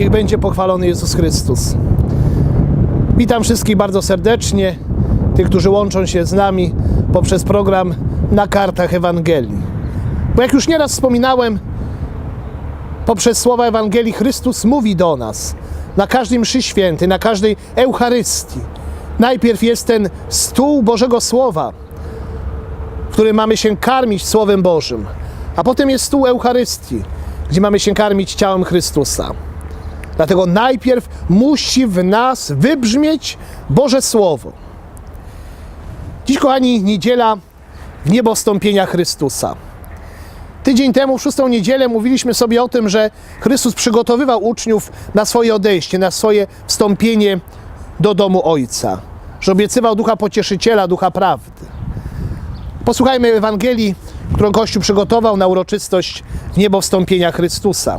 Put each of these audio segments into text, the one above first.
Niech będzie pochwalony Jezus Chrystus. Witam wszystkich bardzo serdecznie, tych, którzy łączą się z nami poprzez program na kartach Ewangelii. Bo jak już nieraz wspominałem, poprzez słowa Ewangelii Chrystus mówi do nas na każdej mszy świętej, na każdej Eucharystii. Najpierw jest ten stół Bożego Słowa, w którym mamy się karmić Słowem Bożym, a potem jest stół Eucharystii, gdzie mamy się karmić ciałem Chrystusa. Dlatego najpierw musi w nas wybrzmieć Boże Słowo. Dziś, kochani, niedziela w niebo wstąpienia Chrystusa. Tydzień temu, w szóstą niedzielę, mówiliśmy sobie o tym, że Chrystus przygotowywał uczniów na swoje odejście, na swoje wstąpienie do domu Ojca. Że obiecywał ducha pocieszyciela, ducha prawdy. Posłuchajmy Ewangelii, którą Kościół przygotował na uroczystość w niebo wstąpienia Chrystusa.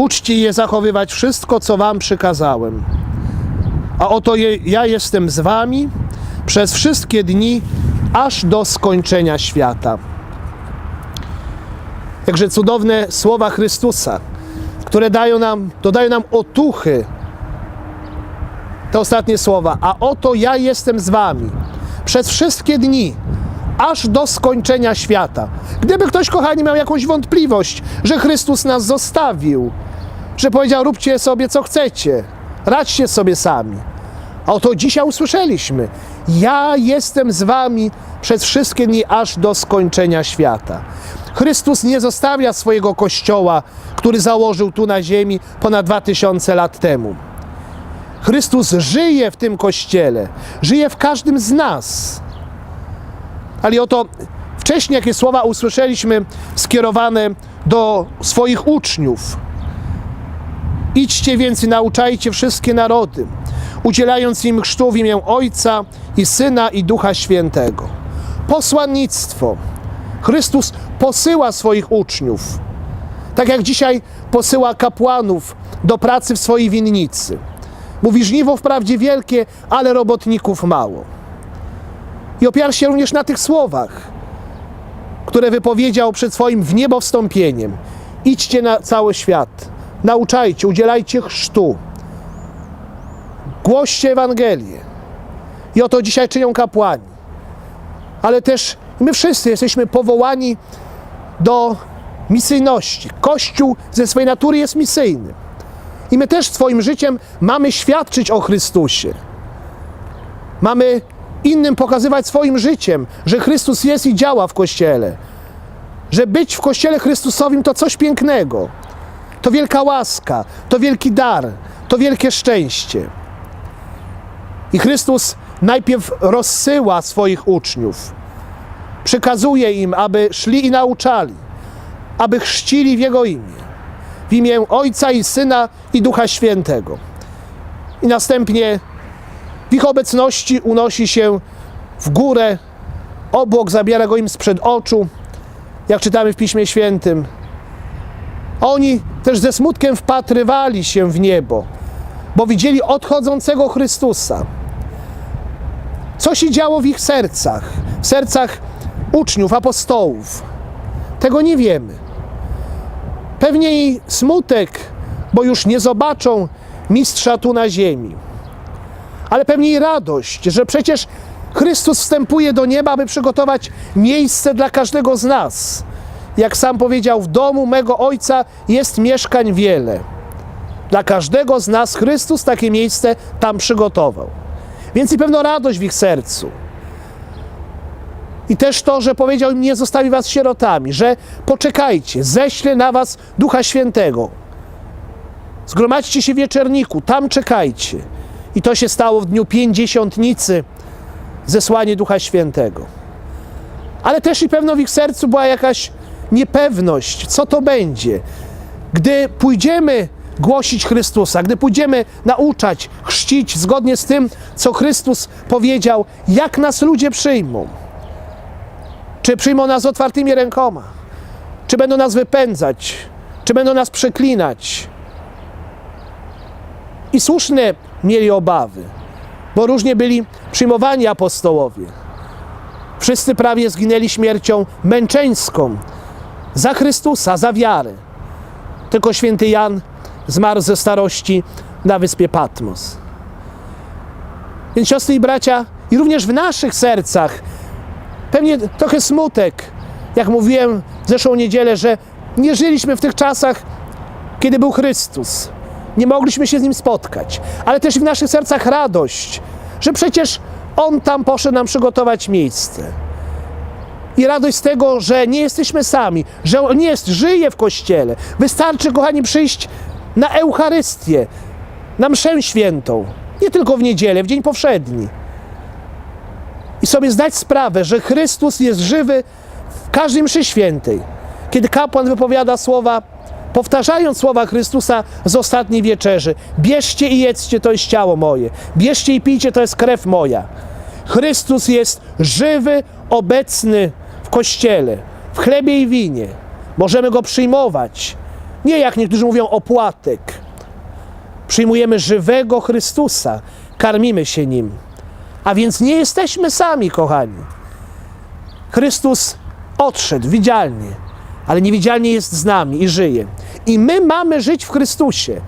Uczcie je zachowywać wszystko, co wam przykazałem. A oto je, ja jestem z wami przez wszystkie dni, aż do skończenia świata. Jakże cudowne słowa Chrystusa, które dają nam, dodają nam otuchy. Te ostatnie słowa. A oto ja jestem z wami przez wszystkie dni, aż do skończenia świata. Gdyby ktoś, kochani, miał jakąś wątpliwość, że Chrystus nas zostawił, że powiedział: róbcie sobie co chcecie, radźcie sobie sami. A oto dzisiaj usłyszeliśmy: Ja jestem z wami przez wszystkie dni, aż do skończenia świata. Chrystus nie zostawia swojego kościoła, który założył tu na ziemi ponad 2000 lat temu. Chrystus żyje w tym kościele, żyje w każdym z nas. Ale oto wcześniej, jakie słowa usłyszeliśmy skierowane do swoich uczniów. Idźcie więc i nauczajcie wszystkie narody, udzielając im chrztu w imię Ojca i Syna i Ducha Świętego. Posłannictwo. Chrystus posyła swoich uczniów. Tak jak dzisiaj posyła kapłanów do pracy w swojej winnicy. Mówi, żniwo wprawdzie wielkie, ale robotników mało. I opiera się również na tych słowach, które wypowiedział przed swoim w niebo wstąpieniem. Idźcie na cały świat, nauczajcie, udzielajcie chrztu, głoście Ewangelię. I oto dzisiaj czynią kapłani. Ale też my wszyscy jesteśmy powołani do misyjności. Kościół ze swojej natury jest misyjny. I my też swoim życiem mamy świadczyć o Chrystusie. Mamy innym pokazywać swoim życiem, że Chrystus jest i działa w Kościele. Że być w Kościele Chrystusowym to coś pięknego. To wielka łaska, to wielki dar, to wielkie szczęście. I Chrystus najpierw rozsyła swoich uczniów. Przykazuje im, aby szli i nauczali, aby chrzcili w Jego imię w imię Ojca i Syna i Ducha Świętego. I następnie w ich obecności unosi się w górę, obłok zabiera go im sprzed oczu, jak czytamy w Piśmie Świętym. Oni też ze smutkiem wpatrywali się w niebo, bo widzieli odchodzącego Chrystusa. Co się działo w ich sercach, w sercach uczniów, apostołów? Tego nie wiemy. Pewnie i smutek, bo już nie zobaczą mistrza tu na ziemi. Ale pewnie i radość, że przecież Chrystus wstępuje do nieba, aby przygotować miejsce dla każdego z nas. Jak sam powiedział, w domu mego Ojca jest mieszkań wiele. Dla każdego z nas Chrystus takie miejsce tam przygotował. Więc i pewno radość w ich sercu. I też to, że powiedział im, nie zostawi was sierotami, że poczekajcie, ześlę na was Ducha Świętego. Zgromadźcie się w wieczerniku, tam czekajcie. I to się stało w dniu pięćdziesiątnicy, zesłanie Ducha Świętego. Ale też i pewno w ich sercu była jakaś niepewność, co to będzie. gdy pójdziemy głosić Chrystusa, gdy pójdziemy nauczać, chrzcić zgodnie z tym, co Chrystus powiedział, jak nas ludzie przyjmą. Czy przyjmą nas otwartymi rękoma? Czy będą nas wypędzać? Czy będą nas przeklinać? I słuszne mieli obawy, bo różnie byli przyjmowani apostołowie. Wszyscy prawie zginęli śmiercią męczeńską za Chrystusa, za wiarę. Tylko święty Jan zmarł ze starości na wyspie Patmos. Więc siostry i bracia, i również w naszych sercach pewnie trochę smutek, jak mówiłem w zeszłą niedzielę, że nie żyliśmy w tych czasach, kiedy był Chrystus. Nie mogliśmy się z Nim spotkać, ale też w naszych sercach radość, że przecież On tam poszedł nam przygotować miejsce. I radość z tego, że nie jesteśmy sami, że On jest, żyje w Kościele. Wystarczy, kochani, przyjść na Eucharystię, na mszę świętą, nie tylko w niedzielę, w dzień powszedni. I sobie zdać sprawę, że Chrystus jest żywy w każdej mszy świętej. Kiedy kapłan wypowiada słowa, powtarzając słowa Chrystusa z ostatniej wieczerzy: Bierzcie i jedzcie, to jest ciało moje. Bierzcie i pijcie, to jest krew moja. Chrystus jest żywy, obecny w kościele, w chlebie i winie. Możemy go przyjmować. Nie jak niektórzy mówią opłatek. Przyjmujemy żywego Chrystusa, karmimy się nim. A więc nie jesteśmy sami, kochani. Chrystus odszedł widzialnie, ale niewidzialnie jest z nami i żyje. I my mamy żyć w Chrystusie.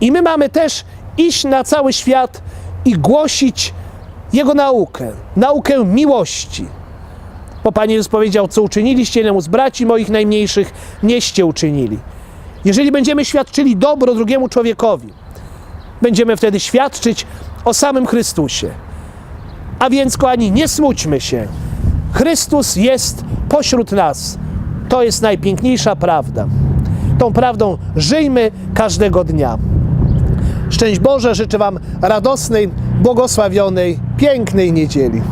I my mamy też iść na cały świat i głosić Jego naukę, naukę miłości. Bo Pan Jezus powiedział, co uczyniliście jednemu z braci moich najmniejszych, nieście uczynili. Jeżeli będziemy świadczyli dobro drugiemu człowiekowi, będziemy wtedy świadczyć o samym Chrystusie. A więc, kochani, nie smućmy się. Chrystus jest pośród nas. To jest najpiękniejsza prawda. Tą prawdą żyjmy każdego dnia. Szczęść Boże, życzę Wam radosnej, błogosławionej, pięknej niedzieli.